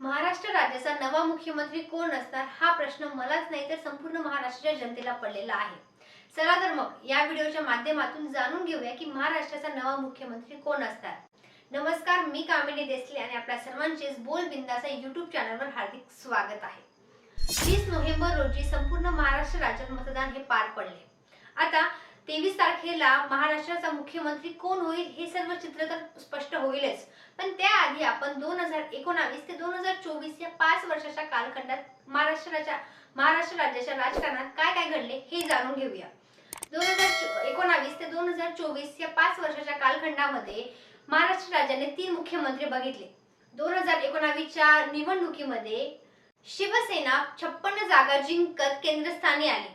महाराष्ट्र राज्याचा नवा मुख्यमंत्री कोण असणार हा प्रश्न मलाच नाही तर संपूर्ण महाराष्ट्राच्या जनतेला पडलेला आहे. चला तर मग या व्हिडिओच्या माध्यमातून जाणून घेऊया की महाराष्ट्राचा नवा मुख्यमंत्री कोण असणार. नमस्कार मी कामिनी देसले आणि आपल्या सर्वांचेच बोल बिंदाचा युट्यूब चॅनलवर हार्दिक स्वागत आहे. वीस नोव्हेंबर रोजी संपूर्ण महाराष्ट्र राज्यात मतदान हे पार पडले. आता तेवीस तारखेला महाराष्ट्राचा मुख्यमंत्री कोण होईल हे सर्व चित्र तर स्पष्ट होईलच. पण त्याआधी आपण दोन हजार एकोणावीस ते दोन हजार चोवीस या पाच वर्षाच्या कालखंडात महाराष्ट्राच्या महाराष्ट्र राज्याच्या राजकारणात काय काय घडले हे जाणून घेऊया. दोन हजार एकोणावीस ते दोन हजार चोवीस या पाच वर्षाच्या कालखंडामध्ये महाराष्ट्र राज्याने तीन मुख्यमंत्री बघितले. दोन हजार एकोणावीसच्या निवडणुकीमध्ये शिवसेना छप्पन्न जागा जिंकत केंद्रस्थानी आली.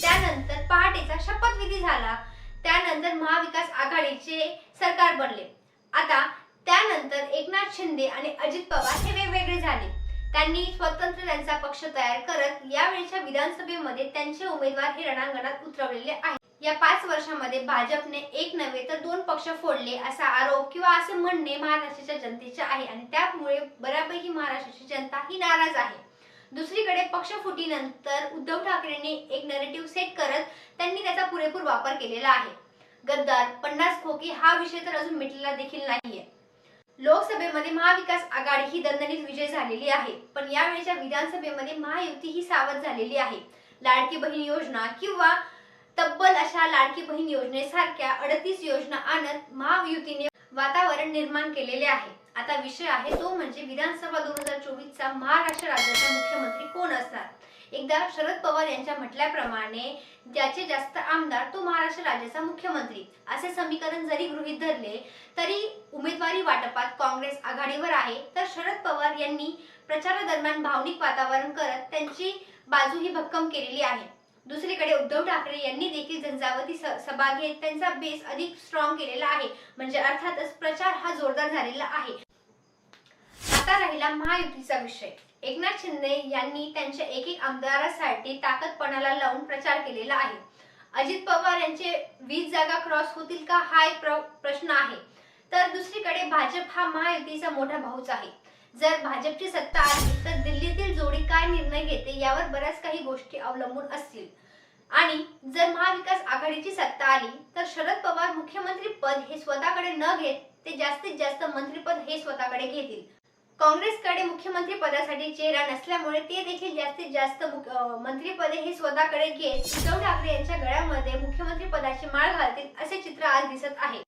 त्यानंतर पहाटेचा शपथविधी झाला. त्यानंतर महाविकास आघाडीचे सरकार बनले. आता त्यानंतर एकनाथ शिंदे आणि अजित पवार हे वेगवेगळे झाले. त्यांनी स्वतंत्र त्यांचा पक्ष तयार करत यावेळीच्या विधानसभेमध्ये त्यांचे उमेदवार हे रणांगणात उतरवलेले आहेत. या पाच वर्षामध्ये भाजपने एक नव्हे तर दोन पक्ष फोडले असा आरोप किंवा असे म्हणणे महाराष्ट्राच्या जनतेचे आहे आणि त्यामुळे बऱ्यापैकी महाराष्ट्राची जनता ही नाराज आहे. दुसरीकडे पक्षफुटीनंतर उद्धव ठाकरेंनी एक नरेटिव्ह सेट करत त्यांनी त्याचा पुरेपूर वापर केलेला आहे. गद्दार पन्नास खोकी हा विषय तर अजून मिटलेला देखील नाहीये. लोकसभेमध्ये महाविकास आघाडी ही दणदणीत विजय झालेली आहे पण यावेळेच्या विधानसभेमध्ये महायुती ही सावध झालेली आहे. लाडकी बहीण योजना किंवा तब्बल अशा लाडकी बहीण योजनेसारख्या अडतीस योजना आणत महायुतीने वातावरण निर्माण केलेले आहे. आता विषय आहे तो म्हणजे विधानसभा दोन हजार चोवीसचा महाराष्ट्र राज्याचा मुख्यमंत्री कोण असणार? एकदा शरद पवार यांच्या म्हटल्याप्रमाणे ज्याचे जास्त आमदार तो महाराष्ट्र राज्याचा मुख्यमंत्री. असे समीकरण जरी गृहीत धरले तरी उमेदवारी वाटपात काँग्रेस आघाडीवर आहे. तर शरद पवार यांनी प्रचारादरम्यान भावनिक वातावरण करत त्यांची बाजू ही भक्कम केलेली आहे. दुसरीकडे उद्धव ठाकरे यांनी देखील झंझावती सभा घेत त्यांचा बेस अधिक स्ट्रॉंग केलेला आहे. म्हणजे अर्थातच प्रचार हा जोरदार झालेला आहे. आता राहिला महायुतीचा विषय. एकनाथ शिंदे यांनी त्यांच्या एक एक आमदारासाठी ताकदपणाला लावून प्रचार केलेला आहे. अजित पवार यांचे वीस जागा क्रॉस होतील का? हा एक प्र- प्रश्न आहे. तर दुसरीकडे भाजप हा महायुतीचा मोठा भाऊच आहे. जर भाजपची सत्ता आली तर दिल्लीतील जोडी काय निर्णय घेते यावर बऱ्याच काही गोष्टी अवलंबून असतील. आणि जर महाविकास आघाडीची सत्ता आली तर शरद पवार मुख्यमंत्री पद हे स्वतःकडे न घेत ते जास्तीत जास्त मंत्रीपद हे स्वतःकडे घेतील. काँग्रेसकडे मुख्यमंत्री पदासाठी चेहरा नसल्यामुळे ते देखील जास्तीत जास्त मंत्रीपदे हे स्वतःकडे घेत उद्धव ठाकरे यांच्या गळ्यामध्ये मुख्यमंत्री पदाची माळ घालतील असे चित्र आज दिसत आहे.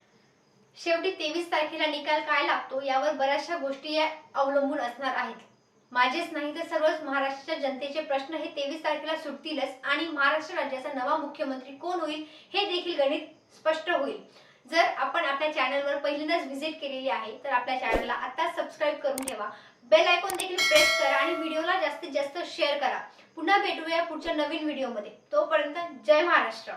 शेवटी तेवीस तारखेला निकाल काय लागतो यावर बऱ्याचशा गोष्टी या अवलंबून असणार आहेत. माझेच नाही तर सर्वच महाराष्ट्राच्या जनतेचे प्रश्न हे तेवीस तारखेला सुटतीलच आणि महाराष्ट्र राज्याचा नवा मुख्यमंत्री कोण होईल हे देखील गणित स्पष्ट होईल. जर आपण आपल्या चॅनलवर पहिल्यांदाच व्हिजिट केलेली आहे तर आपल्या चॅनलला आता सबस्क्राईब करून ठेवा. बेल आयकॉन देखील प्रेस करा आणि व्हिडिओला जास्तीत जास्त शेअर करा. पुन्हा भेटूया पुढच्या नवीन व्हिडिओमध्ये. तोपर्यंत जय महाराष्ट्र.